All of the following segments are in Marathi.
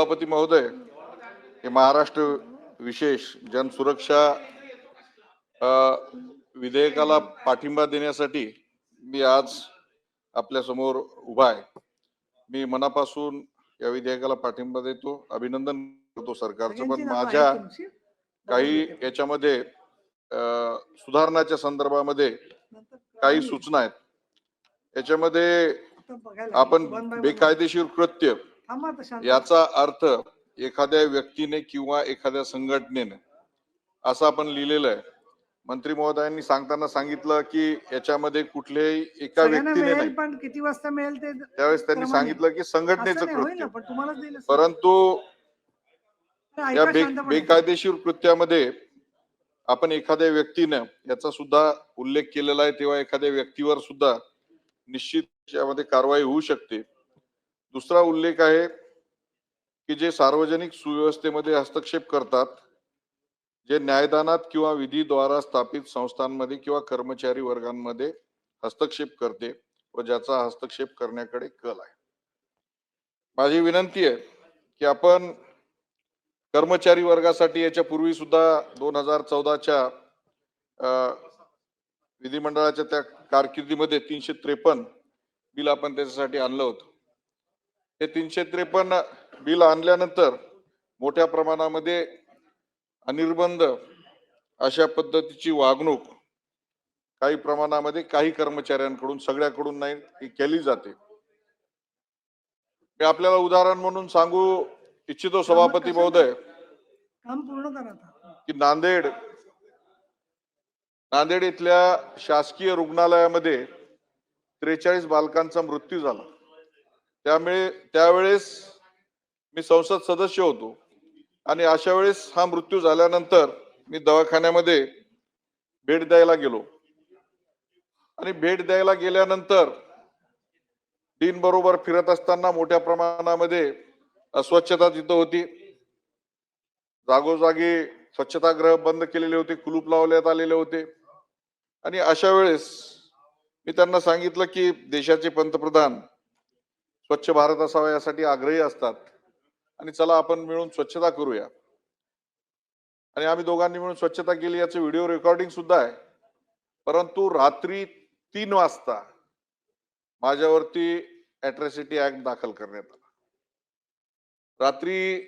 सभापती महोदय हे महाराष्ट्र विशेष जनसुरक्षा विधेयकाला पाठिंबा देण्यासाठी मी आज आपल्यासमोर उभा आहे. मी मनापासून या विधेयकाला पाठिंबा देतो अभिनंदन करतो सरकारचं. पण माझ्या काही याच्यामध्ये सुधारणाच्या संदर्भामध्ये काही सूचना आहेत. याच्यामध्ये आपण बेकायदेशीर कृत्य याचा अर्थ एखाद्या व्यक्तीने किंवा एखाद्या संघटनेने असं आपण लिहिलेलं आहे. मंत्री महोदयांनी सांगताना सांगितलं की याच्यामध्ये कुठल्याही एका व्यक्तीने पण किती वाजता मिळेल ते त्यावेळेस त्यांनी. सांगितलं की संघटनेचं कृत्य. परंतु या. बेकायदेशीर कृत्यामध्ये आपण एखाद्या व्यक्तीनं याचा सुद्धा उल्लेख केलेला आहे तेव्हा एखाद्या व्यक्तीवर सुद्धा निश्चित यामध्ये कारवाई होऊ शकते. दुसरा उल्लेख आहे की जे सार्वजनिक सुव्यवस्थेमध्ये हस्तक्षेप करतात जे न्यायदानात किंवा विधीद्वारा स्थापित संस्थांमध्ये किंवा कर्मचारी वर्गांमध्ये हस्तक्षेप करते व ज्याचा हस्तक्षेप करण्याकडे कल आहे. माझी विनंती आहे की आपण कर्मचारी वर्गासाठी याच्या पूर्वी सुद्धा दोन हजार चौदाच्या विधिमंडळाच्या त्या कारकिर्दीमध्ये तीनशे त्रेपन्न बिल आपण त्याच्यासाठी आणलं होतं. हे तीनशे त्रेपन्न बिल आणल्यानंतर मोठ्या प्रमाणामध्ये अनिर्बंध अशा पद्धतीची वागणूक काही प्रमाणामध्ये काही कर्मचाऱ्यांकडून सगळ्याकडून नाही केली जाते. मी आपल्याला उदाहरण म्हणून सांगू इच्छितो सभापती महोदय. की नांदेड नांदेड इथल्या शासकीय रुग्णालयामध्ये त्रेचाळीस बालकांचा मृत्यू झाला. त्यामुळे त्यावेळेस मी संसद सदस्य होतो. आणि अशा वेळेस हा मृत्यू झाल्यानंतर मी दवाखान्यामध्ये भेट द्यायला गेलो. आणि भेट द्यायला गेल्यानंतर दिन बरोबर फिरत असताना मोठ्या प्रमाणामध्ये अस्वच्छता तिथं होती. जागोजागी स्वच्छतागृह बंद केलेले होते कुलूप लावण्यात आलेले होते. आणि अशा वेळेस मी त्यांना सांगितलं की देशाचे पंतप्रधान स्वच्छ भारत असावा यासाठी आग्रही असतात. आणि चला आपण मिळून स्वच्छता करूया. आणि आम्ही दोघांनी मिळून स्वच्छता केली याचं व्हिडिओ रेकॉर्डिंग सुद्धा आहे. परंतु रात्री तीन वाजता माझ्यावरती अॅट्रॉसिटी ऍक्ट दाखल करण्यात आला. रात्री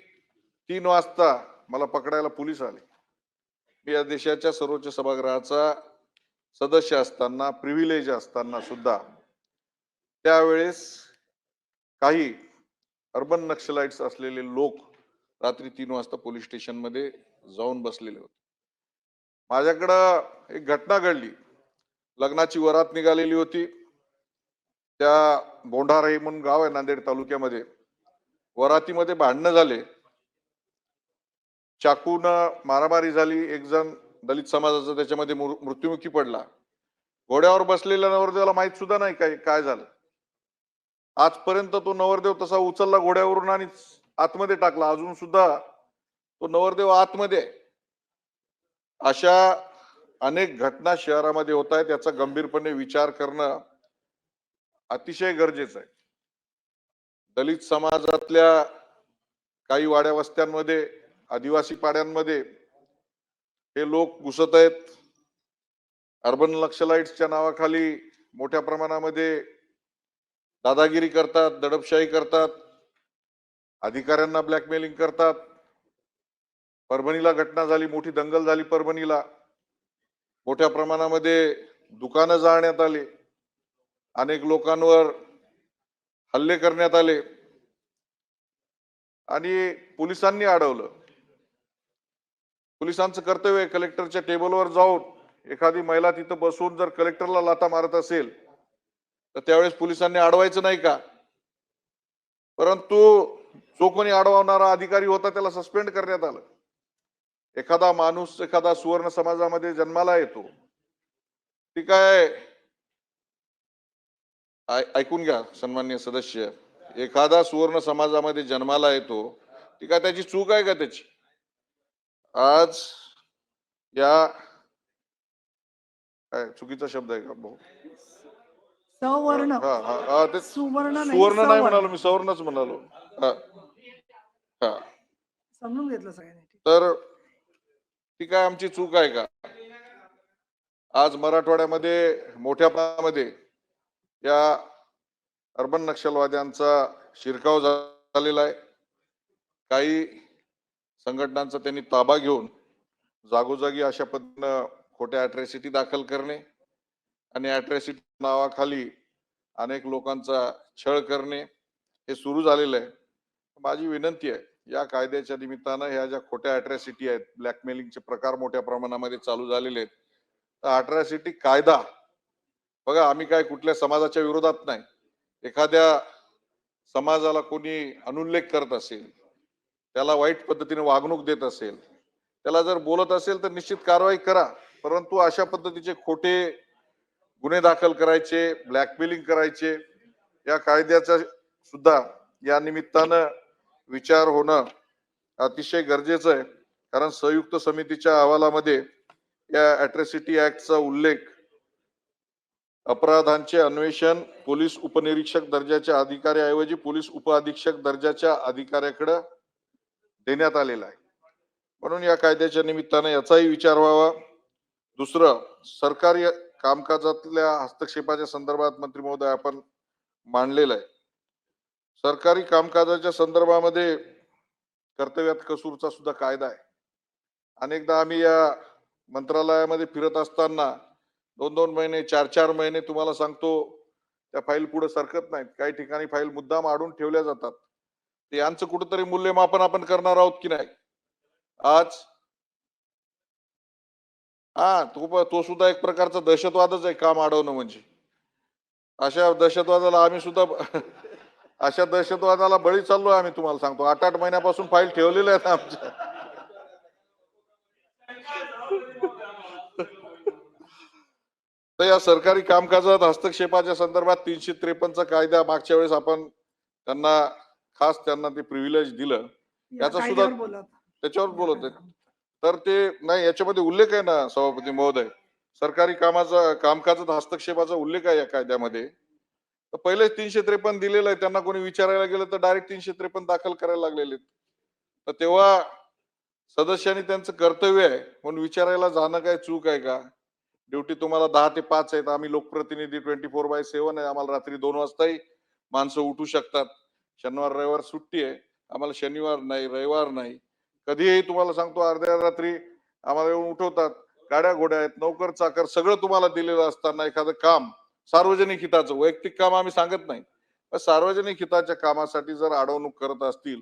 तीन वाजता मला पकडायला पोलीस आले. मी या देशाच्या सर्वोच्च सभागृहाचा सदस्य असताना प्रिव्हिलेज असताना सुद्धा त्यावेळेस काही अर्बन नक्षलाइट्स असलेले लोक रात्री तीन वाजता पोलीस स्टेशनमध्ये जाऊन बसलेले होते. माझ्याकडं एक घटना घडली. लग्नाची वरात निघालेली होती. त्या बोंढाराई म्हणून गाव आहे नांदेड तालुक्यामध्ये. वरातीमध्ये भांडणं झाले. चाकून मारामारी झाली. एक जण दलित समाजाचा त्याच्यामध्ये मृ- मृत्युमुखी पडला. घोड्यावर बसलेल्या नवरदेवाला माहीत सुद्धा नाही काय काय झालं. आजपर्यंत तो नवरदेव तसा उचलला घोड्यावरून आणि आतमध्ये टाकला. अजून सुद्धा तो नवरदेव आतमध्ये अशा अनेक घटना शहरामध्ये होत आहेत. याचा गंभीरपणे विचार करणं अतिशय गरजेचं आहे. दलित समाजातल्या काही वाड्या वस्त्यांमध्ये आदिवासी पाड्यांमध्ये हे लोक घुसत आहेत. अर्बन लक्षलाइट्सच्या नावाखाली मोठ्या प्रमाणामध्ये दादागिरी करतात दडपशाही करतात अधिकाऱ्यांना ब्लॅकमेलिंग करतात. परभणीला घटना झाली मोठी दंगल झाली परभणीला. मोठ्या प्रमाणामध्ये दुकानं जाळण्यात आली. अनेक लोकांवर हल्ले करण्यात आले. आणि पोलिसांनी अडवलं. पोलिसांचं कर्तव्य कलेक्टरच्या टेबलवर जाऊन एखादी महिला तिथं बसून जर कलेक्टरला लाता मारत असेल तर त्यावेळेस पोलिसांनी अडवायचं नाही का? परंतु जो कोणी अडवणारा अधिकारी होता त्याला सस्पेंड करण्यात आलं. एखादा माणूस एखादा सुवर्ण समाजामध्ये जन्माला येतो. ती काय ऐकून घ्या सन्मान्य सदस्य. एखादा सुवर्ण समाजामध्ये जन्माला येतो ती काय त्याची चूक आहे का त्याची? आज या काय चुकीचा शब्द आहे का? भाऊ? सवर्ण. सुवर्ण नाही सुवर्ण नाही सवर्ण. म्हणालो मी सवर्णच म्हणालो. हा हा. समजून घेतलं सगळ्यांनी. तर ती काय आमची चूक आहे का? आज मराठवाड्यामध्ये मोठ्या प्रमाणामध्ये या अर्बन नक्षलवाद्यांचा शिरकाव झालेला आहे. काही संघटनांचा त्यांनी ताबा घेऊन जागोजागी अशा पद्धतीनं खोट्या अट्रॅसिटी दाखल करणे आणि अॅट्रॅसिटी नावाखाली अनेक लोकांचा छळ करणे हे सुरू झालेलं आहे. माझी विनंती आहे या कायद्याच्या निमित्तानं ह्या ज्या खोट्या अॅट्रॅसिटी आहेत ब्लॅकमेलिंगचे प्रकार मोठ्या प्रमाणामध्ये चालू झालेले आहेत. तर अट्रॅसिटी कायदा बघा आम्ही काय कुठल्या समाजाच्या विरोधात नाही. एखाद्या समाजाला कोणी अनुल्लेख करत असेल त्याला वाईट पद्धतीने वागणूक देत असेल त्याला जर बोलत असेल तर निश्चित कारवाई करा. परंतु अशा पद्धतीचे खोटे गुन्हे दाखल करायचे ब्लॅकमेलिंग करायचे या कायद्याचा सुद्धा या निमित्तानं विचार होणं अतिशय गरजेचं आहे. कारण संयुक्त समितीच्या अहवालामध्ये या अट्रॅसिटी ऍक्टचा उल्लेख अपराधांचे अन्वेषण पोलीस उपनिरीक्षक दर्जाच्या अधिकाऱ्याऐवजी पोलीस उपअधीक्षक दर्जाच्या अधिकाऱ्याकडे देण्यात आलेला आहे. म्हणून या कायद्याच्या निमित्तानं याचाही विचार व्हावा. दुसरं सरकारी कामकाजातल्या हस्तक्षेपाच्या संदर्भात मंत्री महोदय आपण मांडलेलं आहे. सरकारी कामकाजाच्या संदर्भामध्ये कर्तव्यात कसूरचा सुद्धा कायदा आहे. अनेकदा आम्ही या मंत्रालयामध्ये फिरत असताना दोन दोन महिने चार चार महिने तुम्हाला सांगतो त्या फाईल पुढे सरकत नाहीत. काही ठिकाणी फाईल मुद्दाम आडून ठेवल्या जातात. ते यांचं कुठंतरी मूल्यमापन आपण करणार आहोत की नाही? आज हा तो तो सुद्धा एक प्रकारचा दहशतवादच आहे काम अडवणं म्हणजे. अशा दहशतवादाला आम्ही सुद्धा अशा दहशतवादाला बळी चाललोय आम्ही तुम्हाला सांगतो. आठ आठ महिन्यापासून फाईल ठेवलेल्या आहेत आमच्या. तर या सरकारी कामकाजात हस्तक्षेपाच्या संदर्भात तीनशे त्रेपन्नचा कायदा मागच्या वेळेस आपण त्यांना खास त्यांना ते प्रिव्हिलेज दिलं. याचा सुद्धा-. त्याच्यावर बोलत तर ते नाही याच्यामध्ये उल्लेख आहे ना सभापती महोदय. सरकारी कामाचा कामकाजात हस्तक्षेपाचा उल्लेख आहे या कायद्यामध्ये. तर पहिले तीनशे त्रेपन्न दिलेलं आहे त्यांना कोणी विचारायला गेलं तर डायरेक्ट तीनशे त्रेपन्न दाखल करायला लागलेले तर तेव्हा सदस्यांनी त्यांचं कर्तव्य आहे म्हणून विचारायला जाणं काय चूक आहे का? ड्युटी तुम्हाला दहा ते पाच आहेत आम्ही लोकप्रतिनिधी ट्वेंटी फोर बाय सेव्हन आहे आम्हाला रात्री दोन वाजताही माणसं उठू शकतात. शनिवार रविवार सुट्टी आहे आम्हाला शनिवार नाही रविवार नाही. कधीही तुम्हाला सांगतो अर्ध्या रात्री आम्हाला येऊन उठवतात. गाड्या घोड्या आहेत नोकर चाकर सगळं तुम्हाला दिलेलं असताना एखादं काम सार्वजनिक हिताचं वैयक्तिक काम आम्ही सांगत नाही. पण सार्वजनिक हिताच्या कामासाठी जर अडवणूक करत असतील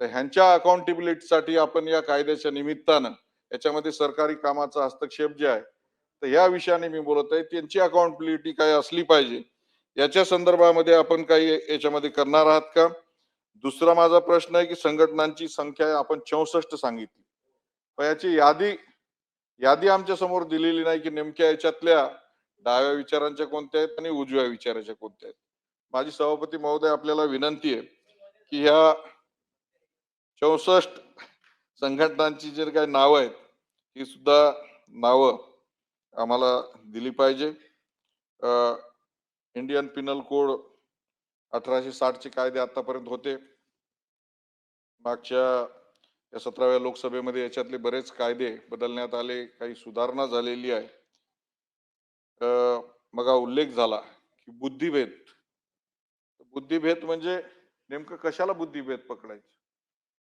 तर ह्यांच्या अकाउंटेबिलिटीसाठी आपण या कायद्याच्या निमित्तानं याच्यामध्ये सरकारी कामाचा हस्तक्षेप जे आहे तर या विषयाने मी बोलत आहे त्यांची अकाउंटेबिलिटी काय असली पाहिजे याच्या संदर्भामध्ये आपण काही याच्यामध्ये करणार आहात का? दुसरा माझा प्रश्न आहे की संघटनांची संख्या आपण चौसष्ट सांगितली. पण याची यादी यादी आमच्यासमोर दिलेली नाही की नेमक्या याच्यातल्या डाव्या विचारांच्या कोणत्या आहेत आणि उजव्या विचाराच्या कोणत्या आहेत. माझी सभापती महोदय आपल्याला विनंती आहे की ह्या चौसष्ट संघटनांची जे काही नावं आहेत ही सुद्धा नावं आम्हाला दिली पाहिजे. इंडियन पिनल कोड अठराशे साठचे कायदे आतापर्यंत होते. मागच्या या सतराव्या लोकसभेमध्ये याच्यातले बरेच कायदे बदलण्यात आले काही सुधारणा झालेली आहे. मग उल्लेख झाला की बुद्धिभेद. बुद्धिभेद म्हणजे नेमकं कशाला बुद्धिभेद पकडायचं?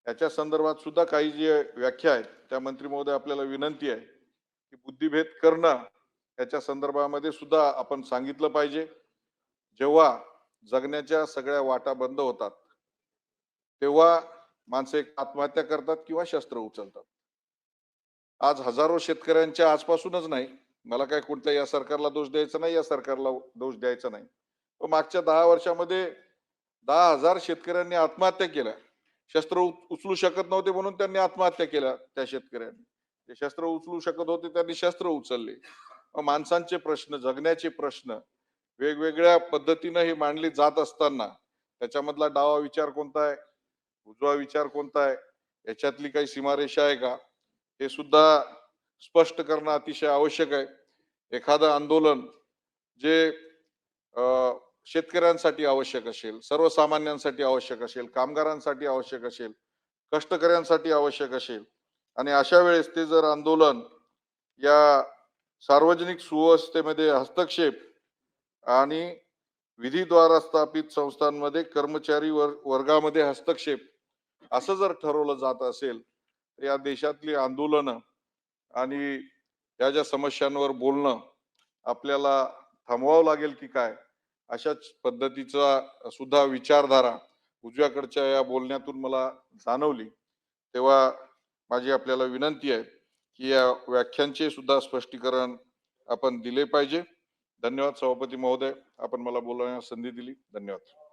याच्या संदर्भात सुद्धा काही जी व्याख्या आहेत त्या मंत्री महोदय आपल्याला विनंती आहे की बुद्धिभेद करणं याच्या संदर्भामध्ये सुद्धा आपण सांगितलं पाहिजे. जेव्हा जगण्याच्या सगळ्या वाटा बंद होतात. तेव्हा माणसं एक आत्महत्या करतात किंवा शस्त्र उचलतात. आज हजारो शेतकऱ्यांच्या आजपासूनच नाही. मला काय कोणत्या या सरकारला दोष द्यायचा नाही या सरकारला दोष द्यायचा नाही. पण मागच्या दहा वर्षामध्ये दहा हजार शेतकऱ्यांनी आत्महत्या केल्या. शस्त्र उच- उचलू शकत नव्हते म्हणून त्यांनी आत्महत्या केल्या त्या शेतकऱ्यांनी. ते शस्त्र उचलू शकत होते त्यांनी शस्त्र उचलले. माणसांचे प्रश्न जगण्याचे प्रश्न वेगवेगळ्या पद्धतीनं हे मांडले जात असताना त्याच्यामधला डावा विचार कोणता आहे? उजवा विचार कोणता आहे? याच्यातली काही सीमारेषा आहे का? हे सुद्धा स्पष्ट करणं अतिशय आवश्यक आहे. एखादं आंदोलन जे अं, शेतकऱ्यांसाठी आवश्यक असेल सर्वसामान्यांसाठी आवश्यक असेल कामगारांसाठी आवश्यक असेल कष्टकऱ्यांसाठी आवश्यक असेल आणि अशा वेळेस ते जर आंदोलन या सार्वजनिक सुव्यवस्थेमध्ये हस्तक्षेप आणि विधीद्वारा स्थापित संस्थांमध्ये कर्मचारी वर वर्गामध्ये हस्तक्षेप. असं जर ठरवलं जात असेल तर या देशातली आंदोलनं आणि या ज्या समस्यांवर बोलणं आपल्याला थांबवावं लागेल की काय अशाच पद्धतीचा सुद्धा विचारधारा उजव्याकडच्या या बोलण्यातून मला जाणवली. तेव्हा माझी आपल्याला विनंती आहे की या व्याख्यांचे सुद्धा स्पष्टीकरण आपण दिले पाहिजे. धन्यवाद सभापती महोदय. आपण मला बोलण्यास संधी दिली. धन्यवाद.